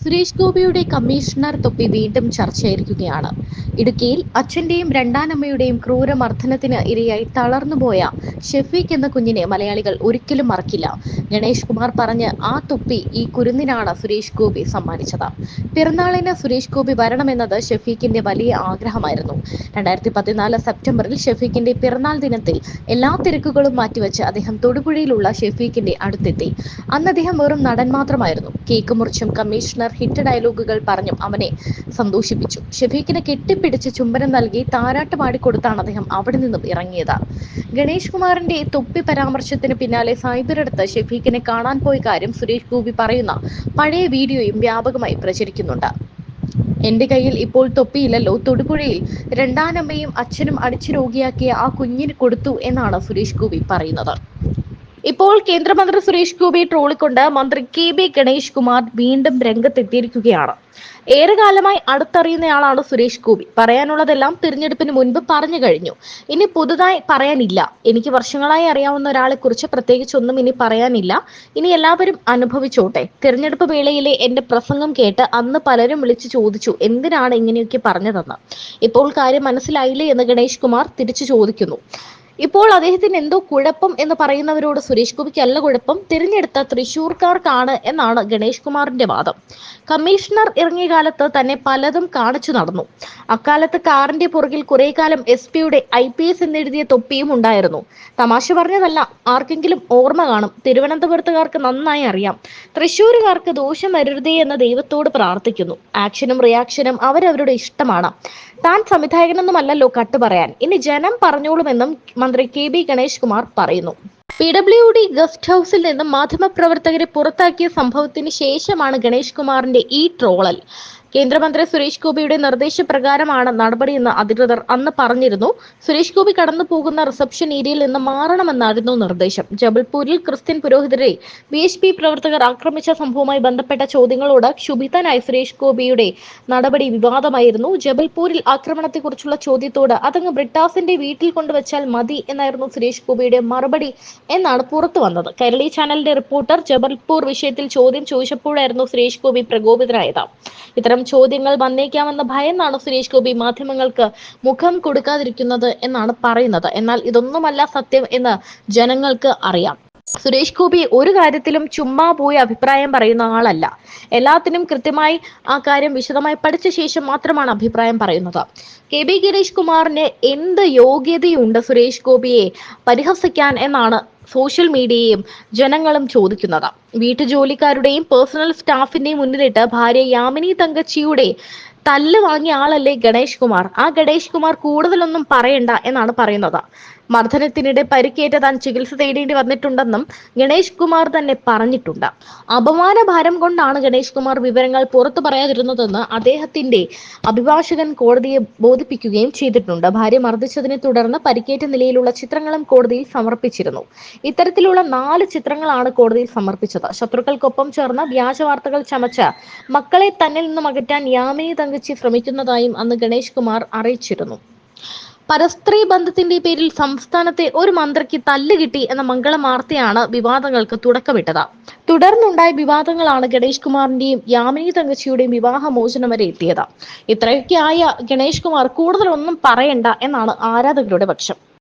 സുരേഷ് ഗോപിയുടെ കമ്മീഷണർ തൊപ്പി വീണ്ടും ചർച്ചയായിരിക്കുകയാണ്. ഇടുക്കിയിൽ അച്ഛന്റെയും രണ്ടാനമ്മയുടെയും ക്രൂരമർദ്ദനത്തിന് ഇരയായി തളർന്നുപോയ ഷെഫീഖ് എന്ന കുഞ്ഞിനെ മലയാളികൾ ഒരിക്കലും മറക്കില്ല. ഗണേഷ് കുമാർ പറഞ്ഞ് ആ തൊപ്പി ഈ കുരുന്നിനാണ് സുരേഷ് ഗോപി സമ്മാനിച്ചത്. പിറന്നാളിന് സുരേഷ് ഗോപി വരണമെന്നത് ഷെഫീഖിന്റെ വലിയ ആഗ്രഹമായിരുന്നു. രണ്ടായിരത്തി പതിനാല് സെപ്റ്റംബറിൽ ഷെഫീഖിന്റെ പിറന്നാൾ ദിനത്തിൽ എല്ലാ തിരക്കുകളും മാറ്റിവെച്ച് അദ്ദേഹം തൊടുപുഴയിലുള്ള ഷെഫീഖിന്റെ അടുത്തെത്തി. അന്ന് അദ്ദേഹം വെറും നടൻ മാത്രമായിരുന്നു. കേക്ക് മുറിച്ചും കമ്മീഷണർ ഹിറ്റ് ഡയലോഗുകൾ പറഞ്ഞും അവനെ സന്തോഷിപ്പിച്ചു. ഷഫീഖിനെ കെട്ടിപ്പിടിച്ച് ചുംബനം നൽകി താരാട്ട് പാടിക്കൊടുത്താണ് അദ്ദേഹം അവിടെ നിന്നും ഇറങ്ങിയത്. ഗണേഷ് കുമാറിന്റെ തൊപ്പി പരാമർശത്തിന് പിന്നാലെ സായിബിനടുത്ത് ഷഫീഖിനെ കാണാൻ പോയ കാര്യം സുരേഷ് ഗോപി പറയുന്ന പഴയ വീഡിയോയും വ്യാപകമായി പ്രചരിക്കുന്നുണ്ട്. എന്റെ കയ്യിൽ ഇപ്പോൾ തൊപ്പിയില്ലല്ലോ. തൊടുപുഴയിൽ രണ്ടാനമ്മയും അച്ഛനും അടിച്ചു രോഗിയാക്കിയ ആ കുഞ്ഞിന് കൊടുത്തു എന്നാണ് സുരേഷ് ഗോപി പറയുന്നത്. ഇപ്പോൾ കേന്ദ്രമന്ത്രി സുരേഷ് ഗോപിയെ ട്രോളിക്കൊണ്ട് മന്ത്രി കെ ബി ഗണേഷ് കുമാർ വീണ്ടും രംഗത്തെത്തിയിരിക്കുകയാണ്. ഏറെക്കാലമായി അടുത്തറിയുന്നയാളാണ് സുരേഷ് ഗോപി. പറയാനുള്ളതെല്ലാം തിരഞ്ഞെടുപ്പിന് മുൻപ് പറഞ്ഞു കഴിഞ്ഞു. ഇനി പുതുതായി പറയാനില്ല. എനിക്ക് വർഷങ്ങളായി അറിയാവുന്ന ഒരാളെ കുറിച്ച് പ്രത്യേകിച്ച് ഒന്നും ഇനി പറയാനില്ല. ഇനി എല്ലാവരും അനുഭവിച്ചോട്ടെ. തിരഞ്ഞെടുപ്പ് വേളയിലെ എന്റെ പ്രസംഗം കേട്ട് അന്ന് പലരും വിളിച്ചു ചോദിച്ചു എന്തിനാണ് ഇങ്ങനെയൊക്കെ പറഞ്ഞതെന്ന്. ഇപ്പോൾ കാര്യം മനസ്സിലായില്ലേ എന്ന് ഗണേഷ് കുമാർ തിരിച്ചു ചോദിക്കുന്നു. ഇപ്പോൾ അദ്ദേഹത്തിന് എന്തോ കുഴപ്പം എന്ന് പറയുന്നവരോട് സുരേഷ് ഗോപിക്ക് അല്ല കുഴപ്പം. തിരഞ്ഞെടുത്ത തൃശൂർക്കാർക്കാണ് എന്നാണ് ഗണേഷ് കുമാറിന്റെ വാദം. കമ്മീഷണർ ഇറങ്ങിയ കാലത്ത് തന്നെ പലതും കാണിച്ചു നടന്നു. അക്കാലത്ത് കാറിന്റെ പുറകിൽ കുറെ കാലം എസ് പിയുടെ ഐ പി എസ് എന്നെഴുതിയ തൊപ്പിയും ഉണ്ടായിരുന്നു. തമാശ പറഞ്ഞതല്ല ആർക്കെങ്കിലും ഓർമ്മ കാണും. തിരുവനന്തപുരത്തുകാർക്ക് നന്നായി അറിയാം. തൃശ്ശൂരുകാർക്ക് ദോഷം വരരുതേ എന്ന് ദൈവത്തോട് പ്രാർത്ഥിക്കുന്നു. ആക്ഷനും റിയാക്ഷനും അവരവരുടെ ഇഷ്ടമാണ്. താൻ സംവിധായകനൊന്നുമല്ലല്ലോ കട്ട് പറയാൻ. ഇനി ജനം പറഞ്ഞോളുമെന്നും മന്ത്രി കെ ബി ഗണേഷ് കുമാർ പറയുന്നു. പി ഡബ്ല്യു ഡി ഗസ്റ്റ് ഹൗസിൽ നിന്നും മാധ്യമപ്രവർത്തകരെ പുറത്താക്കിയ സംഭവത്തിന് ശേഷമാണ് ഗണേഷ് കുമാറിന്റെ ഈ ട്രോളൽ. കേന്ദ്രമന്ത്രി സുരേഷ് ഗോപിയുടെ നിർദ്ദേശപ്രകാരമാണ് നടപടിയെന്ന് അധികൃതർ അന്ന് പറഞ്ഞിരുന്നു. സുരേഷ് ഗോപി കടന്നു പോകുന്ന റിസപ്ഷൻ ഏരിയയിൽ നിന്ന് മാറണമെന്നായിരുന്നു നിർദ്ദേശം. ജബൽപൂരിൽ ക്രിസ്ത്യൻ പുരോഹിതരെ ബി എച്ച് പി പ്രവർത്തകർ ആക്രമിച്ച സംഭവവുമായി ബന്ധപ്പെട്ട ചോദ്യങ്ങളോട് ക്ഷുഭിതനായി സുരേഷ് ഗോപിയുടെ നടപടി വിവാദമായിരുന്നു. ജബൽപൂരിൽ ആക്രമണത്തെക്കുറിച്ചുള്ള ചോദ്യത്തോട് അതങ്ങ് ബ്രിട്ടാസിന്റെ വീട്ടിൽ കൊണ്ടുവച്ചാൽ മതി എന്നായിരുന്നു സുരേഷ് ഗോപിയുടെ മറുപടി എന്നാണ് പുറത്തു വന്നത്. കേരളി ചാനലിന്റെ റിപ്പോർട്ടർ ജബൽപൂർ വിഷയത്തിൽ ചോദ്യം ചോദിച്ചപ്പോഴായിരുന്നു സുരേഷ് ഗോപി പ്രകോപിതനായത്. ഇത്തരം ചോദ്യങ്ങൾ വന്നേക്കാമെന്ന ഭയന്നാണ് സുരേഷ് ഗോപി മാധ്യമങ്ങൾക്ക് മുഖം കൊടുക്കാതിരിക്കുന്നത് എന്നാണ് പറയുന്നത്. എന്നാൽ ഇതൊന്നുമല്ല സത്യം എന്ന് ജനങ്ങൾക്ക് അറിയാം. സുരേഷ് ഗോപി ഒരു കാര്യത്തിലും ചുമ്മാ പോയി അഭിപ്രായം പറയുന്ന ആളല്ല. എല്ലാത്തിനും കൃത്യമായി ആ കാര്യം വിശദമായി പഠിച്ച ശേഷം മാത്രമാണ് അഭിപ്രായം പറയുന്നത്. കെ ബി ഗിരീഷ് കുമാറിന് എന്ത് യോഗ്യതയുണ്ട് സുരേഷ് ഗോപിയെ പരിഹസിക്കാൻ എന്നാണ് സോഷ്യൽ മീഡിയയും ജനങ്ങളും ചോദിക്കുന്നത്. വീട്ടുജോലിക്കാരുടെയും പേഴ്സണൽ സ്റ്റാഫിന്റെയും മുന്നിലിട്ട് ഭാര്യ യാമിനി തങ്കച്ചിയുടെ തല്ല് വാങ്ങിയ ആളല്ലേ ഗണേഷ് കുമാർ? ആ ഗണേഷ് കുമാർ കൂടുതലൊന്നും പറയണ്ട എന്നാണ് പറയുന്നത്. മർദ്ദനത്തിനിടെ പരിക്കേറ്റ താൻ ചികിത്സ തേടേണ്ടി വന്നിട്ടുണ്ടെന്നും ഗണേഷ് കുമാർ തന്നെ പറഞ്ഞിട്ടുണ്ട്. അപമാന ഭാരം കൊണ്ടാണ് ഗണേഷ് കുമാർ വിവരങ്ങൾ പുറത്തു പറയാതിരുന്നതെന്ന് അദ്ദേഹത്തിന്റെ അഭിഭാഷകൻ കോടതിയെ ബോധിപ്പിക്കുകയും ചെയ്തിട്ടുണ്ട്. ഭാര്യ മർദ്ദിച്ചതിനെ തുടർന്ന് പരിക്കേറ്റ നിലയിലുള്ള ചിത്രങ്ങളും കോടതിയിൽ സമർപ്പിച്ചിരുന്നു. ഇത്തരത്തിലുള്ള നാല് ചിത്രങ്ങളാണ് കോടതിയിൽ സമർപ്പിച്ചത്. ശത്രുക്കൾക്കൊപ്പം ചേർന്ന വ്യാജ വാർത്തകൾ ചമച്ച മക്കളെ തന്നിൽ നിന്നും അകറ്റാൻ യാമിനി തങ്കച്ചി ശ്രമിക്കുന്നതായും അന്ന് ഗണേഷ് കുമാർ അറിയിച്ചിരുന്നു. പരസ്ത്രീ ബന്ധത്തിന്റെ പേരിൽ സംസ്ഥാനത്തെ ഒരു മന്ത്രിക്ക് തല്ല് കിട്ടി എന്ന മംഗളം വാർത്തയാണ് വിവാദങ്ങൾക്ക് തുടക്കമിട്ടത്. തുടർന്നുണ്ടായ വിവാദങ്ങളാണ് ഗണേഷ് കുമാറിന്റെയും യാമിനി തങ്കച്ചിയുടെയും വിവാഹമോചനം വരെ എത്തിയത്. ഇത്രയൊക്കെ ആയ ഗണേഷ് കുമാർ കൂടുതലൊന്നും പറയണ്ട എന്നാണ് ആരാധകരുടെ പക്ഷം.